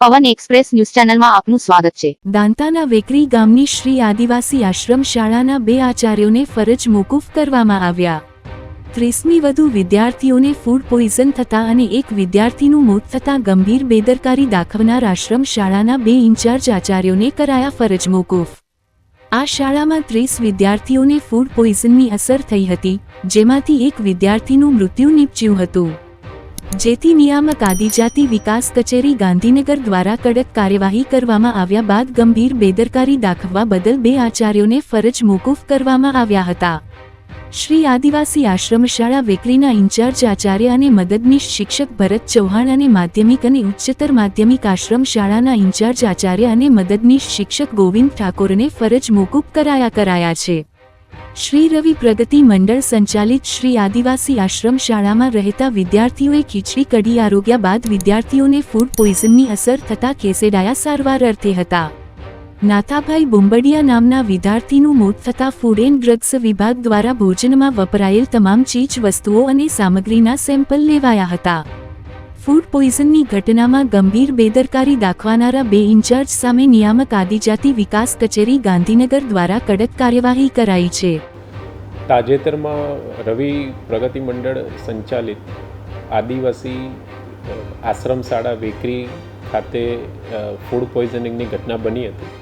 પવન express news ચેનલમાં આપનું સ્વાગત છે. દાંતાના વેકરી ગામની શ્રી આદિવાસી આશ્રમ શાળાના બે આચાર્યોને ફરજ મોકૂફ કરવામાં આવ્યા. ત્રીસમી વધુ વિદ્યાર્થીઓને ફૂડ પોઈઝન થતા અને એક વિદ્યાર્થીનું મોત થતાં ગંભીર બેદરકારી દાખવનાર આશ્રમ શાળાના બે ઇન્ચાર્જ આચાર્યોને કરાયા ફરજ મોકૂફ. આ શાળામાં ત્રીસ વિદ્યાર્થીઓને ફૂડ પોઈઝનની અસર થઈ હતી, જેમાંથી એક વિદ્યાર્થીનું મૃત્યુ નીપજ્યું હતું. જેથી નિયામક આદિજાતિ વિકાસ કચેરી ગાંધીનગર દ્વારા કડક કાર્યવાહી કરવામાં આવ્યા બાદ ગંભીર બેદરકારી દાખવવા બદલ બે આચાર્યોને ફરજ મોકૂફ કરવામાં આવ્યા હતા. શ્રી આદિવાસી આશ્રમશાળા વેકરીના ઇન્ચાર્જ આચાર્ય અને મદદનીશ શિક્ષક ભરત ચૌહાણ અને માધ્યમિક અને ઉચ્ચતર માધ્યમિક આશ્રમ શાળાના ઇન્ચાર્જ આચાર્ય અને મદદનીશ શિક્ષક ગોવિંદ ઠાકોરને ફરજ મોકૂફ કરાયા કરાયા છે. શ્રી રવિ પ્રગતિ મંડળ સંચાલિત શ્રી આદિવાસી આશ્રમ શાળામાં રહેતા વિદ્યાર્થીઓએ ખીચડી કઢી આરોગ્યા બાદ વિદ્યાર્થીઓને ફૂડ પોઈઝનની અસર થતા કેસેડાયા સારવાર અર્થે હતા. નાથાભાઈ બુંબડિયા નામના વિદ્યાર્થીનું મોત થતાં ફૂડ એન્ડ ડ્રગ્સ વિભાગ દ્વારા ભોજનમાં વપરાયેલ તમામ ચીજ વસ્તુઓ અને સામગ્રીના સેમ્પલ લેવાયા હતા. ફૂડ પોઈઝનની ઘટનામાં ગંભીર બેદરકારી દાખવાનારા બે ઇન્ચાર્જ સામે નિયામક આદિજાતિ વિકાસ કચેરી ગાંધીનગર દ્વારા કડક કાર્યવાહી કરાઈ છે. તાજેતરમાં રવિ પ્રગતિ મંડળ સંચાલિત આદિવાસી આશ્રમ શાળા વેકરી ખાતે ફૂડ પોઈઝનિંગની ઘટના બની હતી.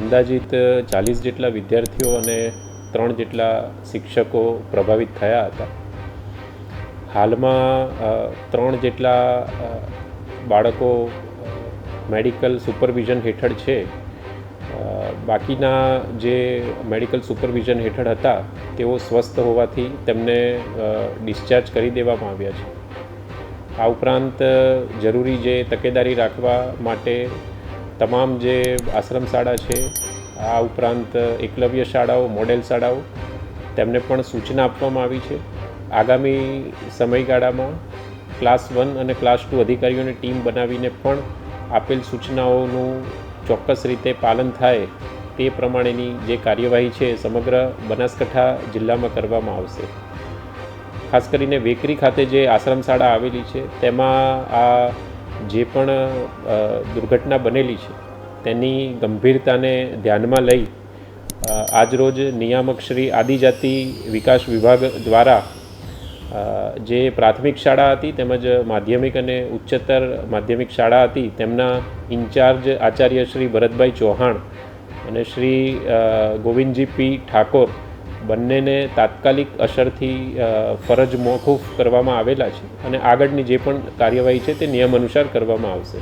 અંદાજિત ચાલીસ જેટલા વિદ્યાર્થીઓ અને ત્રણ જેટલા શિક્ષકો પ્રભાવિત થયા હતા. હાલમાં ત્રણ જેટલા બાળકો મેડિકલ સુપરવિઝન હેઠળ છે. બાકીના જે મેડિકલ સુપરવિઝન હેઠળ હતા, તેઓ સ્વસ્થ હોવાથી તેમને ડિસ્ચાર્જ કરી દેવામાં આવ્યા છે. આ ઉપરાંત, જરૂરી જે તકેદારી રાખવા માટે તમામ જે આશ્રમ શાળા છે, આ ઉપરાંત એકલવ્ય શાળાઓ, મોડેલ શાળાઓ, તેમને પણ સૂચના આપવામાં આવી છે. આગામી સમયગાળામાં ક્લાસ વન અને ક્લાસ ટુ અધિકારીઓની ટીમ બનાવીને પણ આપેલ સૂચનાઓનું ચોક્કસ રીતે પાલન થાય તે પ્રમાણેની જે કાર્યવાહી છે સમગ્ર બનાસકાંઠા જિલ્લામાં કરવામાં આવશે. ખાસ કરીને વેકરી ખાતે જે આશ્રમ શાળા આવેલી છે, તેમાં આ જે પણ દુર્ઘટના બનેલી છે, તેની ગંભીરતાને ધ્યાનમાં લઈ આજરોજ નિયામક શ્રી આદિજાતિ વિકાસ વિભાગ દ્વારા જે પ્રાથમિક શાળા હતી તેમજ માધ્યમિક અને ઉચ્ચતર માધ્યમિક શાળા હતી, તેમના ઇન્ચાર્જ આચાર્ય શ્રી ભરતભાઈ ચૌહાણ અને શ્રી ગોવિંદજી પી ઠાકોર બંનેને તાત્કાલિક અસરથી ફરજ મોકૂફ કરવામાં આવેલા છે અને આગળની જે પણ કાર્યવાહી છે તે નિયમ અનુસાર કરવામાં આવશે.